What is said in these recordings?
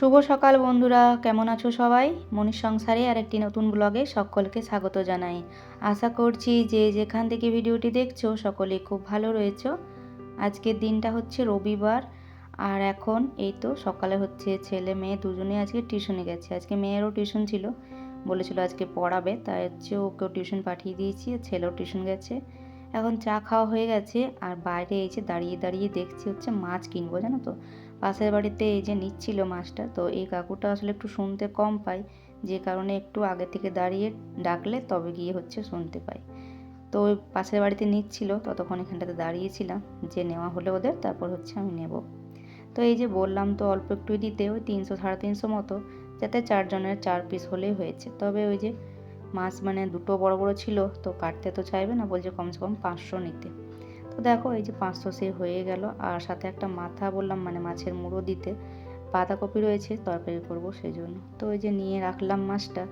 শুভ সকাল বন্ধুরা, কেমন আছো সবাই? মনীষ সংসারে আর একটি নতুন ব্লগে সকলকে স্বাগত জানাই। আশা করছি যে যেখান থেকে ভিডিওটি দেখছ সকলে খুব ভালো রয়েছ। আজকের দিনটা হচ্ছে রবিবার, আর এখন এই তো সকালে হচ্ছে ছেলে মেয়ে দুজনে আজকে টিউশনে গেছে। আজকে মেয়েরও টিউশন ছিল, বলেছিল আজকে পড়াবে, তাই হচ্ছে ওকেও টিউশন পাঠিয়ে দিয়েছি ছেলেও টিউশন গেছে। এখন চা খাওয়া হয়ে গেছে, আর বাইরে এসে দাঁড়িয়ে দাঁড়িয়ে দেখছি হচ্ছে মাছ কিনবো, জানো তো? পাশের বাড়িতে এই যে নিচ্ছিল মাছটা, তো এই কাকুটা আসলে একটু শুনতে কম পায়। যে কারণে একটু আগে থেকে দাঁড়িয়ে ডাকলে তবে গিয়ে হচ্ছে শুনতে পাই তো ওই পাশের বাড়িতে নিচ্ছিল, ততক্ষণ এখানটাতে দাঁড়িয়েছিলাম। যে নেওয়া হলে ওদের, তারপর হচ্ছে আমি নেব। তো এই যে বললাম তো অল্প একটু দিতে, ওই তিনশো, সাড়ে তিনশো মতো, যাতে চারজনের চার পিস হলেই হয়েছে। তবে ওই যে মাছ মানে দুটো বড় বড় ছিল, তো কাটতে তো চাইবে না, বলছে কমসে কম পাঁচশো নিতে। তো দেখো, এই যে পাঁচশো সে হয়ে গেল। আর সাথে একটা মাথা বললাম মানে মাছের মুড়ো দিতে। বাঁধাকপি রয়েছে, তরকারি করব সেই জন্য তো ওই যে নিয়ে রাখলাম মাছটা।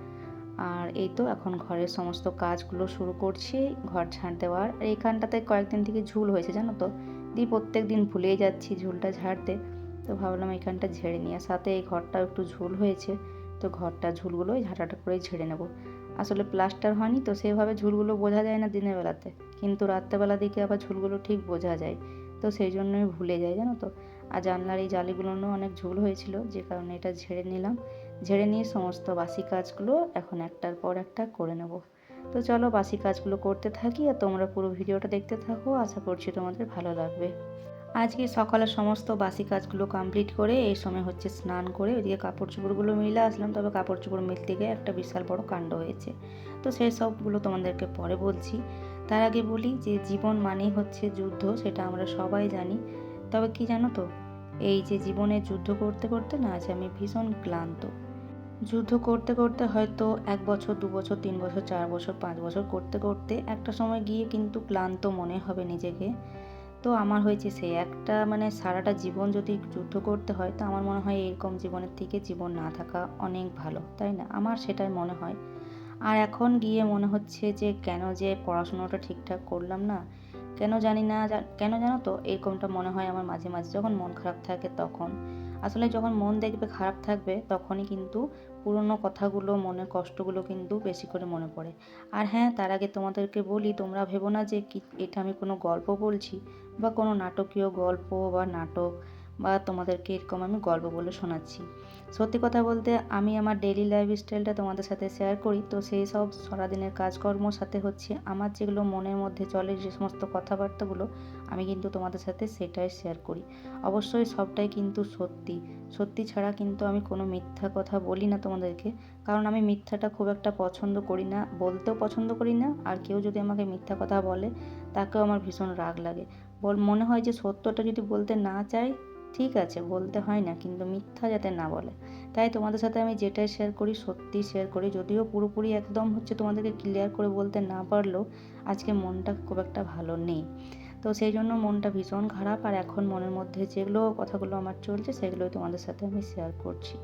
আর এই তো এখন ঘরের সমস্ত কাজগুলো শুরু করছি, ঘর ঝাড় দেওয়ার। আর এইখানটাতে কয়েকদিন থেকে ঝুল হয়েছে, জানো তো? দিয়ে প্রত্যেক দিন ভুলেই যাচ্ছি ঝুলটা ঝাড়তে। তো ভাবলাম এখানটা ঝেড়ে নিয়ে সাথে এই ঘরটাও একটু ঝুল হয়েছে, তো ঘরটা ঝুলগুলো ঝাঁটাটা করে ঝেড়ে নেব। আসলে প্লাস্টার হয়নি তো সেভাবে ঝুলগুলো বোঝা যায় না দিনের বেলাতে। কিন্তু রাত্রেবেলা দিকে আবার ঝুলগুলো ঠিক বোঝা যায়। তো সেই জন্যই ভুলে যাই, জানো তো। আর জানলার এই জালিগুলোরও অনেক ঝুল হয়েছিল, যে কারণে এটা ঝেড়ে নিলাম। ঝেড়ে নিয়ে সমস্ত বাসি কাজগুলো এখন একটার পর একটা করে নেব। তো চলো বাসি কাজগুলো করতে থাকি আর তোমরা পুরো ভিডিওটা দেখতে থাকো। আশা করছি তোমাদের ভালো লাগবে। আজকে সকালে সমস্ত বাসি কাজগুলো কমপ্লিট করে এই সময় হচ্ছে স্নান করে ওইদিকে কাপড় চোপড়গুলো মিলে আসলাম, তবে কাপড় চোপড় মিলতে গিয়ে একটা বিশাল বড় কাণ্ড হয়েছে। তো সেই সবগুলো তোমাদেরকে পরে বলছি। তার আগে বলি যে জীবন মানেই হচ্ছে যুদ্ধ, সেটা আমরা সবাই জানি। তবে কি জানো তো, এই যে জীবনে যুদ্ধ করতে করতে না আজ আমি ভীষণ ক্লান্ত। যুদ্ধ করতে করতে হয়তো এক বছর, দু বছর, তিন বছর, চার বছর, পাঁচ বছর করতে করতে একটা সময় গিয়ে কিন্তু ক্লান্ত মনে হবে নিজেকে। তো আমার হয়েছে সেই। একটা মানে সারাটা জীবন যদি যুদ্ধ করতে হয়, তো আমার মনে হয় এরকম জীবনের থেকে জীবন না থাকা অনেক ভালো, তাই না? আমার সেটাই মনে হয়। আর এখন গিয়ে মনে হচ্ছে যে কেন যে পড়াশোনাটা ঠিকঠাক করলাম না, কেন জানি না, কেন জানো তো, এরকমটা মনে হয় আমার মাঝে মাঝে। যখন মন খারাপ থাকে তখন। আসলে যখন মন দেখবে খারাপ থাকবে, তখনই কিন্তু পুরনো কথাগুলো, মনের কষ্টগুলো কিন্তু বেশি করে মনে পড়ে। আর হ্যাঁ তার আগে তোমাদেরকে বলি, তোমরা ভেবো না যে কি, এটা আমি কোনো গল্প বলছি বা কোনো নাটকীয় গল্প বা নাটক বা তোমাদেরকে এরকম আমি গল্প বলে শোনাচ্ছি। সত্যি কথা বলতে আমি আমার ডেলি লাইফ স্টাইলটা তোমাদের সাথে শেয়ার করি। তো সেই সব সারাদিনের কাজকর্মর সাথে হচ্ছে আমার যেগুলো মনের মধ্যে চলে যে সমস্ত কথাবার্তাগুলো, আমি কিন্তু তোমাদের সাথে সেটাই শেয়ার করি। অবশ্যই সবটাই কিন্তু সত্যি। সত্যি ছাড়া কিন্তু আমি কোনো মিথ্যা কথা বলি না তোমাদেরকে। কারণ আমি মিথ্যাটা খুব একটা পছন্দ করি না, বলতেও পছন্দ করি না, আর কেউ যদি আমাকে মিথ্যা কথা বলে, তাকেও আমার ভীষণ রাগ লাগে। বল, মনে হয় যে সত্যটা যদি বলতে না চাই ঠিক আছে, বলতে হয় না, কিন্তু মিথ্যা যাতে না বলে। তাই তোমাদের সাথে আমি যেটাই শেয়ার করি সত্যি শেয়ার করি। যদিও পুরোপুরি একদম হচ্ছে তোমাদেরকে ক্লিয়ার করে বলতে না পারলেও আজকে মনটা খুব একটা ভালো নেই। তো সেই জন্য মনটা ভীষণ খারাপ আর এখন মনের মধ্যে যেগুলো কথাগুলো আমার চলছে সেগুলোই তোমাদের সাথে আমি শেয়ার করছি।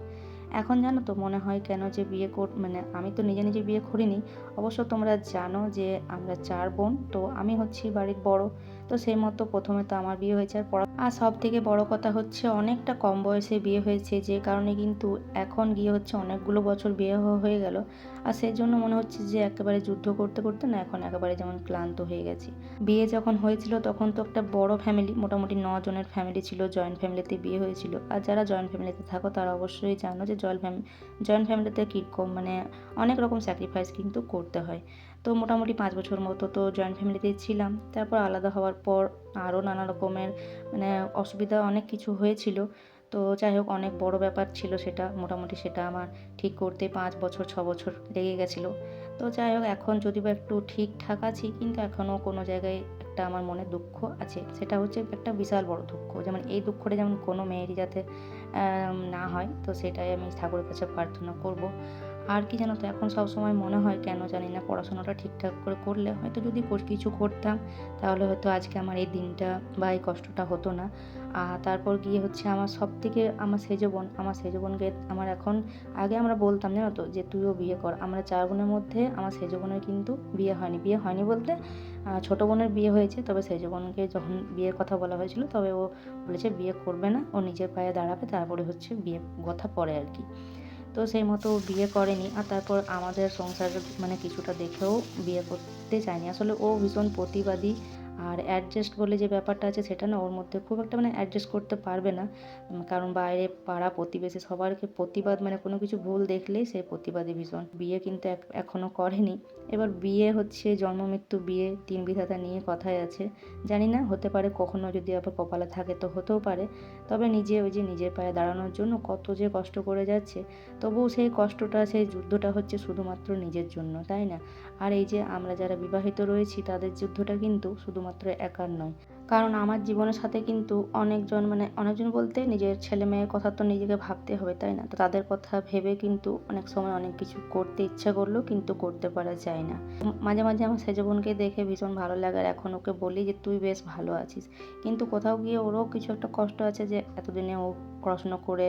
এখন জানো তো মনে হয় কেন যে বিয়ে কর মানে আমি তো নিজে নিজে বিয়ে করিনি। অবশ্য তোমরা জানো যে আমরা চার বোন, তো আমি হচ্ছি বাড়ির বড়। তো সেই মতো প্রথমে তো আমার বিয়ে হয়েছে আর পড়া, আর সব থেকে বড় কথা হচ্ছে অনেকটা কম বয়সে বিয়ে হয়েছে, যে কারণে কিন্তু এখন গিয়ে হচ্ছে অনেকগুলো বছর বিয়ে হয়ে গেল। আর সেই জন্য মনে হচ্ছে যে একেবারে যুদ্ধ করতে করতে না এখন একেবারে যেমন ক্লান্ত হয়ে গেছি। বিয়ে যখন হয়েছিল তখন তো একটা বড় ফ্যামিলি মোটামুটি জনের ফ্যামিলি ছিল জয়েন্ট ফ্যামিলিতে বিয়ে হয়েছিল। আর যারা জয়েন্ট ফ্যামিলিতে থাকো তারা অবশ্যই জানো যে জয়েন্ট ফ্যামিলি জয়েন্ট ফ্যামিলিতে কীরকম মানে অনেক রকম স্যাক্রিফাইস কিন্তু করতে হয়। তো মোটামুটি পাঁচ বছর মতো তো জয়েন্ট ফ্যামিলিতেই ছিলাম। তারপর আলাদা হওয়ার পর আরও নানা রকমের মানে অসুবিধা অনেক কিছু হয়েছিল। তো যাই হোক, অনেক বড় ব্যাপার ছিল সেটা, মোটামুটি সেটা আমার ঠিক করতে পাঁচ বছর, ছ বছর লেগে গেছিল। তো যাই হোক, এখন যদি বা একটু ঠিকঠাক আছি, কিন্তু এখনও কোনো জায়গায় একটা আমার মনে দুঃখ আছে। সেটা হচ্ছে একটা বিশাল বড় দুঃখ। যেমন এই দুঃখটা যেমন কোনো মেয়েরই যাতে না হয়, তো সেটাই আমি ঠাকুরের কাছে প্রার্থনা করব। আর কি জানো তো, এখন সব সময় মনে হয় কেন জানি না পড়াশোনাটা ঠিকঠাক করে করলে হয়তো যদি কিছু করতাম তাহলে হয়তো আজকে আমার এই দিনটা বা এই কষ্টটা হতো না। আর তারপর গিয়ে হচ্ছে আমার সব থেকে আমার সেজ বোন, আমার সেজ বোনকে আমার এখন, আগে আমরা বলতাম জানো তো যে তুইও বিয়ে কর। আমরা চার বোনের মধ্যে আমার সেজ বোনের কিন্তু বিয়ে হয়নি। বিয়ে হয়নি বলতে ছোট বোনের বিয়ে হয়েছে, তবে সেজ বোনকে যখন বিয়ের কথা বলা হয়েছিল তবে ও বলেছে বিয়ে করবে না, ও নিজের পায়ে দাঁড়াবে, তারপরে হচ্ছে বিয়ে, কথা পরে আর কি। তো সেই মতো বিয়ে করেনি। আর তারপর আমাদের সংসার মানে কিছুটা দেখেও বিয়ে করতে চায়নি। আসলে ও ভীষণ প্রতিবাদী আর অ্যাডজাস্ট বলে যে ব্যাপারটা আছে সেটা না, ওর মধ্যে খুব একটা মানে অ্যাডজাস্ট করতে পারবে না। কারণ বাইরে পাড়া প্রতিবেশী সবারকে প্রতিবাদ মানে কোনো কিছু ভুল দেখলেই সে প্রতিবাদে ভীষণ। বিয়ে কিন্তু এক- এখনও করেনি। এবার বিয়ে হচ্ছে, জন্ম, মৃত্যু, বিয়ে, তিন বিধাতা নিয়ে কথাই আছে। জানি না, হতে পারে কখনো যদি আবার কপালে থাকে তো হতেও পারে। তবে নিজে ওই যে নিজের পায়ে দাঁড়ানোর জন্য কত যে কষ্ট করে যাচ্ছে, তবুও সেই কষ্টটা, সেই যুদ্ধটা হচ্ছে শুধুমাত্র নিজের জন্য, তাই না? আর এই যে আমরা যারা বিবাহিত রয়েছি, তাদের যুদ্ধটা কিন্তু শুধুমাত্র একার নয়। কারণ আমার জীবনের সাথে কিন্তু অনেকজন মানে অনেকজন বলতে নিজের ছেলে মেয়ের কথা তো নিজেকে ভাবতে হবে, তাই না? তো তাদের কথা ভেবে কিন্তু অনেক সময় অনেক কিছু করতে ইচ্ছা করলেও কিন্তু করতে পারা যায় না। মাঝে মাঝে আমার সেজ বোনকে দেখে ভীষণ ভালো লাগে আর এখন ওকে বলি যে, তুই বেশ ভালো আছিস। কিন্তু কোথাও গিয়ে ওরও কিছু একটা কষ্ট আছে যে, এতদিনে ও পড়াশুনো করে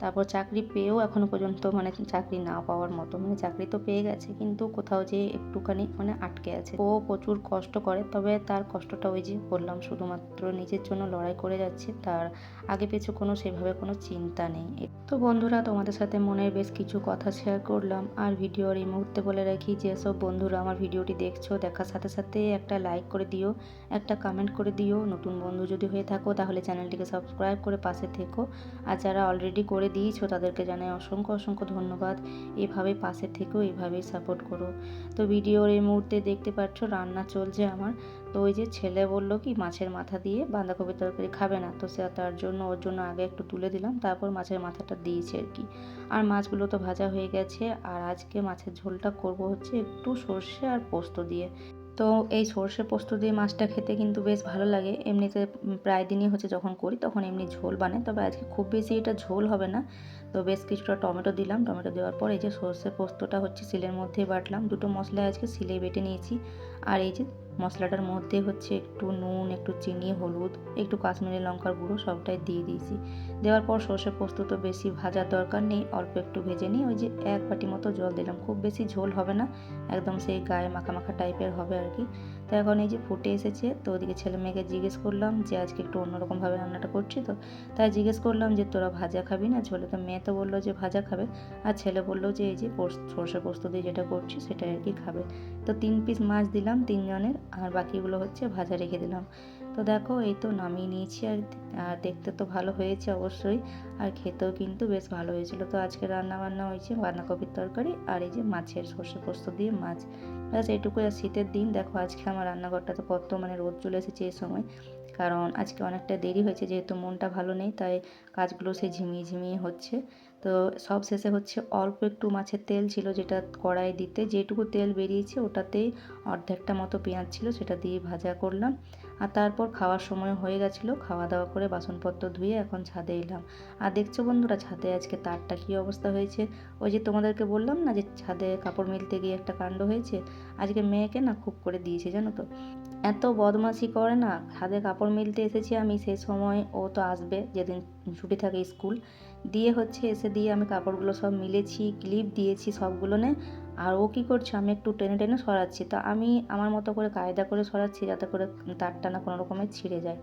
তারপর চাকরি পেয়েও এখনও পর্যন্ত মানে চাকরি না পাওয়ার মতো মানে চাকরি তো পেয়ে গেছে কিন্তু কোথাও যে একটুখানি মানে আটকে আছে। ও প্রচুর কষ্ট করে, তবে তার কষ্টটা ওই যে বললাম, শুধুমাত্র নিজের জন্য লড়াই করে যাচ্ছে, তার আগে পিছু কোনো সেভাবে কোনো চিন্তা নেই। তো বন্ধুরা, তোমাদের সাথে মনের বেশ কিছু কথা শেয়ার করলাম, আর ভিডিওর এই মুহূর্তে বলে রাখি যেসব বন্ধুরা আমার ভিডিওটি দেখছ, দেখার সাথে সাথে একটা লাইক করে দিও, একটা কমেন্ট করে দিও। নতুন বন্ধু যদি হয়ে থাকো, তাহলে চ্যানেলটিকে সাবস্ক্রাইব করে পাশে থেকো। আর যারা অলরেডি করে দিয়েছ তাদেরকে জানাই অসংখ্য অসংখ্য ধন্যবাদ। এভাবে পাশে থেকেও এভাবেই সাপোর্ট করো। তো ভিডিওর এই মুহূর্তে দেখতে পাচ্ছ রান্না চলছে আমার। তো ওই যে ছেলে বলল কি, মাছের মাথা দিয়ে বাঁধাকপি তরকারি খাবে না। তো সে তার জন্য, ওর জন্য আগে একটু তুলে দিলাম, তারপর মাছের মাথাটা দিয়েছে আর কি। আর মাছগুলো তো ভাজা হয়ে গেছে। আর আজকে মাছের ঝোলটা করব হচ্ছে একটু সর্ষে আর পোস্ত দিয়ে। তো এই সর্ষে পোস্ত দিয়ে মাছটা খেতে কিন্তু বেশ ভালো লাগে। এমনিতে প্রায় দিনই হচ্ছে যখন করি তখন এমনি ঝোল বানাই। তবে আজকে খুব বেশি এটা ঝোল হবে না। তো বেশ কিছুটা টমেটো দিলাম। টমেটো দেওয়ার পর এই যে সর্ষে পোস্তটা হচ্ছে সিলের মধ্যেই বাটলাম। দুটো মশলা আজকে সিলে বেটে নিয়েছি। আর এই যে মশলাটার মধ্যে হচ্ছে একটু নুন, একটু চিনি, হলুদ, একটু কাশ্মীরি লঙ্কার গুঁড়ো সবটাই দিয়ে দিয়েছি। দেওয়ার পর সর্ষে পোস্ত তো বেশি ভাজার দরকার নেই, অল্প একটু ভেজে নিই ওই যে এক বাটি মতো জল দিলাম। খুব বেশি ঝোল হবে না, একদম সেই গায়ে মাখা মাখা টাইপের হবে আর কি। তো এখন এই যে ফুটে এসেছে, তো ওদিকে ছেলে মেয়েকে জিজ্ঞেস করলাম যে আজকে একটু অন্যরকমভাবে রান্নাটা করছি তো। তাই জিজ্ঞেস করলাম যে, তোরা ভাজা খাবি না? ঝোলে তো মেয়ে তো বলল যে, ভাজা খাবে। আর ছেলে বলল যে, এই যে সর্ষে পোস্ত দিয়ে যেটা করছি সেটাই আর কি খাবে। তো তিন পিস মাছ দিলাম তিনজনের, আর বাকিগুলো হচ্ছে ভাজা রেখে দিলাম। তো দেখো, এই তো নামিয়ে নিয়েছি, আর আর দেখতে তো ভালো হয়েছে অবশ্যই, আর খেতেও কিন্তু বেশ ভালো হয়েছিল। তো আজকে রান্না বান্না হয়েছে বাঁধাকপির তরকারি আর এই যে মাছের সর্ষে পোস্ত দিয়ে মাছ। ব্যাস এটুকু আর শীতের দিন। দেখো, আজকে আমার রান্নাঘরটাতে কত মানে রোদ চলে এসেছে এই সময়। কারণ আজকে অনেকটা দেরি হয়েছে, যেহেতু মনটা ভালো নেই, তাই কাজগুলো সে ঝিমিয়ে ঝিমিয়ে হচ্ছে। তো সব শেষে হচ্ছে অল্প একটু মাছের তেল ছিল যেটা কড়াই দিতে। যেটুকু তেল বেরিয়েছে ওটাতেই অর্ধেকটা মতো পেঁয়াজ ছিল, সেটা দিয়ে ভাজা করলাম। আর তারপর খাওয়ার সময় হয়ে গেছিল খাওয়া দাওয়া করে বাসনপত্র ধুয়ে এখন ছাদে এলাম। আর দেখছ বন্ধুরা, ছাদে আজকে তারটা কী অবস্থা হয়েছে? ওই যে তোমাদেরকে বললাম না যে ছাদে কাপড় মিলতে গিয়ে একটা কাণ্ড হয়েছে? আজকে মেয়েকে না খুব করে দিয়েছে, জানো তো। এত বদমাশি করে না, ছাদে কাপড় মিলতে এসেছি আমি সেই সময় ও তো আসবে, যেদিন ছুটি থাকে স্কুল। দিয়ে হচ্ছে এসে দিয়ে আমি কাপড়গুলো সব মিলেছি, ক্লিপ দিয়েছি সবগুলো নে আর ও কী করছে? আমি একটু টেনে টেনে সরাচ্ছি। তো আমি আমার মতো করে কায়দা করে সরাচ্ছি যাতে করে তারটা না কোনো রকমের ছিঁড়ে যায়।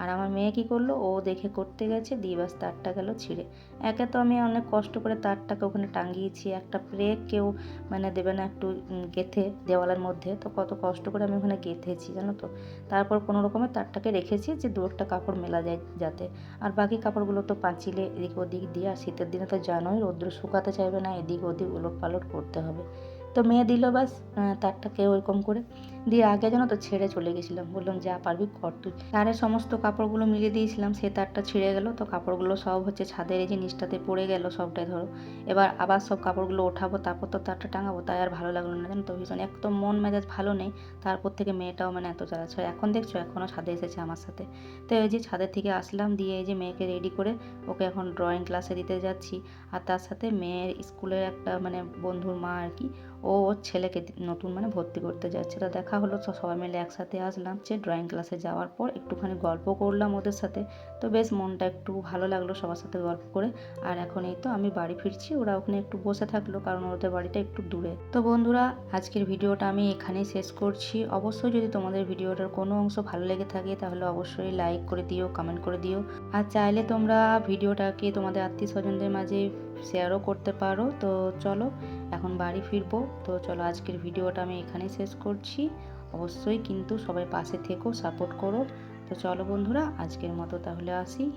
আর আমার মেয়ে কী করল? ও দেখে করতে গেছে, দিয়ে বাস তারটা গেল ছিঁড়ে। একে তো আমি অনেক কষ্ট করে তারটাকে ওখানে টাঙিয়েছি, একটা ব্রেক কেউ মানে দেবে না একটু গেথে দেওয়ালের মধ্যে। তো কত কষ্ট করে আমি ওখানে গেঁথেছি, জানো তো? তারপর কোনো রকমের তারটাকে রেখেছি যে দু একটা কাপড় মেলা যায় যাতে। আর বাকি কাপড়গুলো তো পাঁচিলে এদিক ওদিক দিয়ে, আর শীতের দিনে তো জানোই রৌদ্র শুকাতে চাইবে না, এদিক ওদিক উলট পালট করতে হবে। তো মেয়ে দিল বাস তারটাকে ওইরকম করে। দিয়ে আগে যেন তো ছেড়ে চলে গেছিলাম। বললাম, যা পারবি কর তুই। তারের সমস্ত কাপড়গুলো মিলিয়ে দিয়েছিলাম, সে তারটা ছিঁড়ে গেল। তো কাপড়গুলো সব হচ্ছে ছাদের এই যে নিচটাতে পড়ে গেল সবটাই, ধরো। এবার আবার সব কাপড়গুলো ওঠাবো, তারপর তো তারটা টাঙাবো, তাই আর ভালো লাগল না, জানো তো ভীষণ। একদম মন মেজাজ ভালো নেই, তারপর থেকে মেয়েটাও মানে এত চালাচ্ছে এখন দেখছ এখনও ছাদে এসেছে আমার সাথে। তো এই যে ছাদের থেকে আসলাম, দিয়ে এই যে মেয়েকে রেডি করে ওকে এখন ড্রয়িং ক্লাসে দিতে যাচ্ছি। আর তার সাথে মেয়ের স্কুলের একটা মানে বন্ধুর মা আর কি ও ওর ছেলেকে নতুন মানে ভর্তি করতে যাচ্ছে। তা দেখা হলো সবাই মিলে একসাথে আসলাম। যে ড্রয়িং ক্লাসে যাওয়ার পর একটুখানি গল্প করলাম ওদের সাথে। তো বেশ মনটা একটু ভালো লাগল সবার সাথে গল্প করে। আর এখন এই তো আমি বাড়ি ফিরছি। ওরা ওখানে একটু বসে থাকল কারণ ওদের বাড়িটা একটু দূরে। তো বন্ধুরা, আজকের ভিডিওটা আমি এখানেই শেষ করছি। অবশ্যই যদি তোমাদের ভিডিওটার কোনো অংশ ভালো লেগে থাকে তাহলে অবশ্যই লাইক করে দিও কমেন্ট করে দিও। আর চাইলে তোমরা ভিডিওটাকে তোমাদের আত্মীয় স্বজনদের মাঝে শেয়ারও করতে পারো। তো চলো, এখন বাড়ি ফিরবো। তো চলো, আজকের ভিডিওটা আমি এখানেই শেষ করছি। অবশ্যই কিন্তু সবাই পাশে থেকো সাপোর্ট করো। তো চলো বন্ধুরা, আজকের মতো তাহলে আসি।